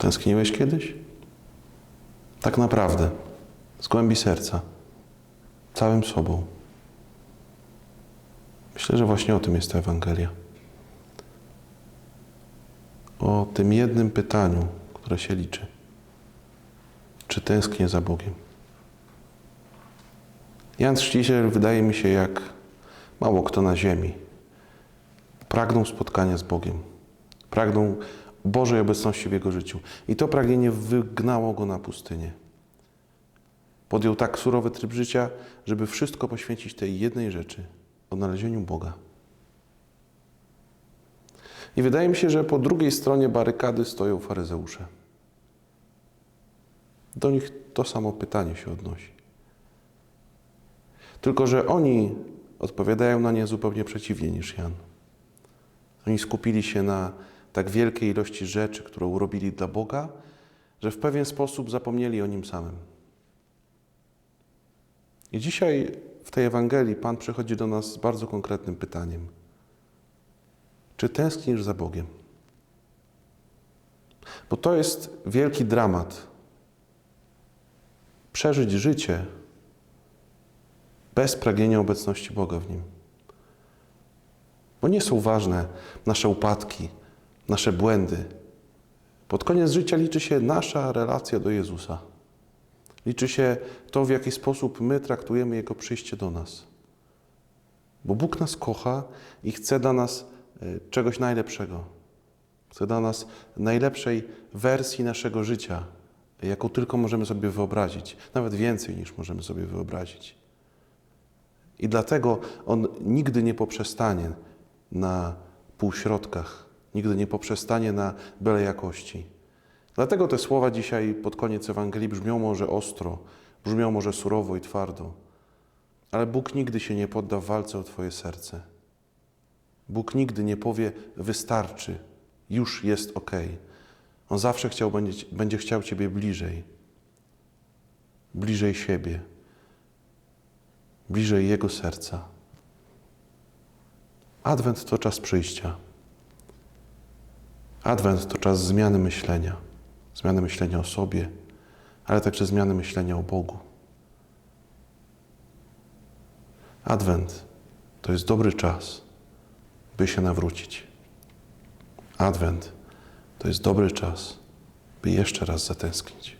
Tęskniłeś kiedyś? Tak naprawdę, z głębi serca, całym sobą. Myślę, że właśnie o tym jest ta Ewangelia. O tym jednym pytaniu, które się liczy. Czy tęsknię za Bogiem? Jan Chrzciciel wydaje mi się jak mało kto na ziemi. Pragnął spotkania z Bogiem. Pragnął Bożej obecności w jego życiu. I to pragnienie wygnało go na pustynię. Podjął tak surowy tryb życia, żeby wszystko poświęcić tej jednej rzeczy odnalezieniu Boga. I wydaje mi się, że po drugiej stronie barykady stoją faryzeusze. Do nich to samo pytanie się odnosi. Tylko, że oni odpowiadają na nie zupełnie przeciwnie niż Jan. Oni skupili się na tak wielkiej ilości rzeczy, które urobili dla Boga, że w pewien sposób zapomnieli o Nim samym. I dzisiaj w tej Ewangelii Pan przychodzi do nas z bardzo konkretnym pytaniem. Czy tęsknisz za Bogiem? Bo to jest wielki dramat. Przeżyć życie bez pragnienia obecności Boga w nim. Bo nie są ważne nasze upadki, nasze błędy. Pod koniec życia liczy się nasza relacja do Jezusa. Liczy się to, w jaki sposób my traktujemy Jego przyjście do nas. Bo Bóg nas kocha i chce dla nas e, czegoś najlepszego. Chce dla nas najlepszej wersji naszego życia, jaką tylko możemy sobie wyobrazić. Nawet więcej niż możemy sobie wyobrazić. I dlatego On nigdy nie poprzestanie na półśrodkach, nigdy nie poprzestanie na byle jakości. Dlatego te słowa dzisiaj pod koniec Ewangelii brzmią może ostro, brzmią może surowo i twardo, ale Bóg nigdy się nie podda w walce o Twoje serce. Bóg nigdy nie powie: wystarczy, już jest ok. On zawsze chciał, będzie, będzie chciał Ciebie bliżej, bliżej siebie, bliżej Jego serca. Adwent to czas przyjścia. Adwent to czas zmiany myślenia. Zmiany myślenia o sobie, ale także zmiany myślenia o Bogu. Adwent to jest dobry czas, by się nawrócić. Adwent to jest dobry czas, by jeszcze raz zatęsknić.